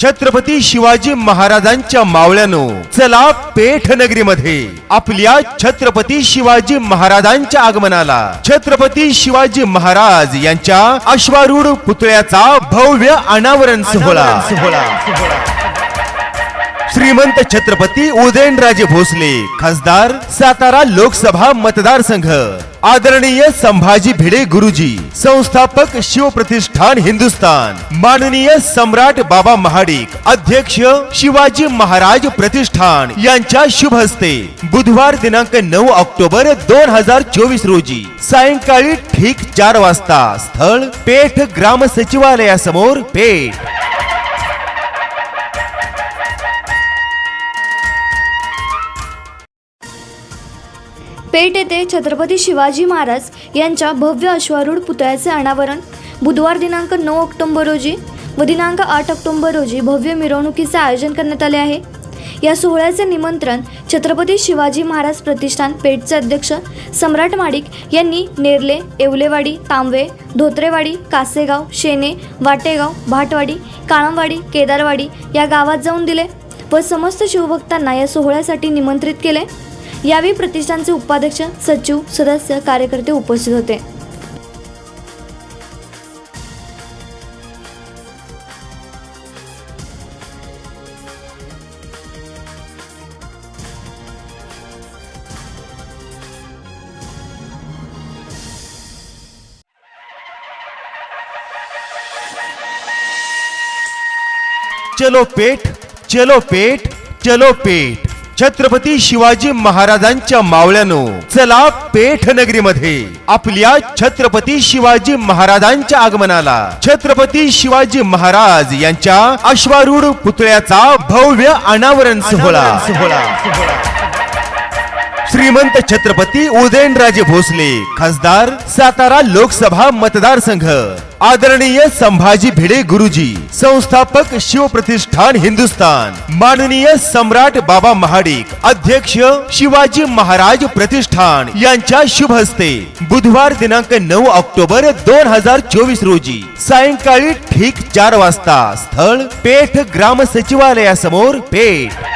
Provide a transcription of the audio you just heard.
छत्रपती शिवाजी महाराजांच्या मावळ्यानो चला पेठ नगरीमध्ये आपल्या छत्रपती शिवाजी महाराजांच्या आगमनाला छत्रपती शिवाजी महाराज यांच्या अश्वारूढ पुतळ्याचा भव्य अनावरण सोहळा. श्रीमंत छत्रपती उदयनराजे भोसले खासदार सातारा लोकसभा मतदारसंघ आदरणीय संभाजी भिडे गुरुजी संस्थापक शिवप्रतिष्ठान हिंदुस्तान माननीय सम्राट बाबा महाडिक अध्यक्ष शिवाजी महाराज प्रतिष्ठान यांच्या शुभ हस्ते बुधवार दिनांक नऊ ऑक्टोबर दोन हजार चोवीस रोजी सायंकाळी ठीक चार वाजता स्थळ पेठ ग्राम सचिवालयासमोर पेठ. पेठ येथे छत्रपती शिवाजी महाराज यांच्या भव्य अश्वारूढ पुतळ्याचे अनावरण. बुधवार दिनांक नऊ ऑक्टोबर रोजी व दिनांक आठ ऑक्टोंबर रोजी भव्य मिरवणुकीचे आयोजन करण्यात आले आहे. या सोहळ्याचे निमंत्रण छत्रपती शिवाजी महाराज प्रतिष्ठान पेठचे अध्यक्ष सम्राट माडिक यांनी नेरले येवलेवाडी तांबवे धोत्रेवाडी कासेगाव शेने वाटेगाव भाटवाडी काळमवाडी केदारवाडी या गावात जाऊन दिले व समस्त शिवभक्तांना या सोहळ्यासाठी निमंत्रित केले. यावेळी प्रतिष्ठानचे उपाध्यक्ष सचिव सदस्य कार्यकर्ते उपस्थित होते. चलो पेट चलो पेट चलो पेट। छत्रपती शिवाजी महाराजांच्या मावळ्यानो चला पेठ नगरीमध्ये आपल्या छत्रपती शिवाजी महाराजांच्या आगमनाला छत्रपती शिवाजी महाराज यांच्या अश्वारूढ पुतळ्याचा भव्य अनावरण सोहळा. श्रीमंत छत्रपती उदयनराजे भोसले खासदार सातारा लोकसभा मतदारसंघ. आदरणीय संभाजी भिडे गुरुजी संस्थापक शिवप्रतिष्ठान हिंदुस्तान माननीय सम्राट बाबा महाडिक अध्यक्ष शिवाजी महाराज प्रतिष्ठान यांच्या शुभ हस्ते बुधवार दिनांक नऊ ऑक्टोबर दोन हजार चोवीस रोजी सायंकाळी ठीक चार वाजता स्थळ पेठ ग्राम सचिवालयासमोर पेठ.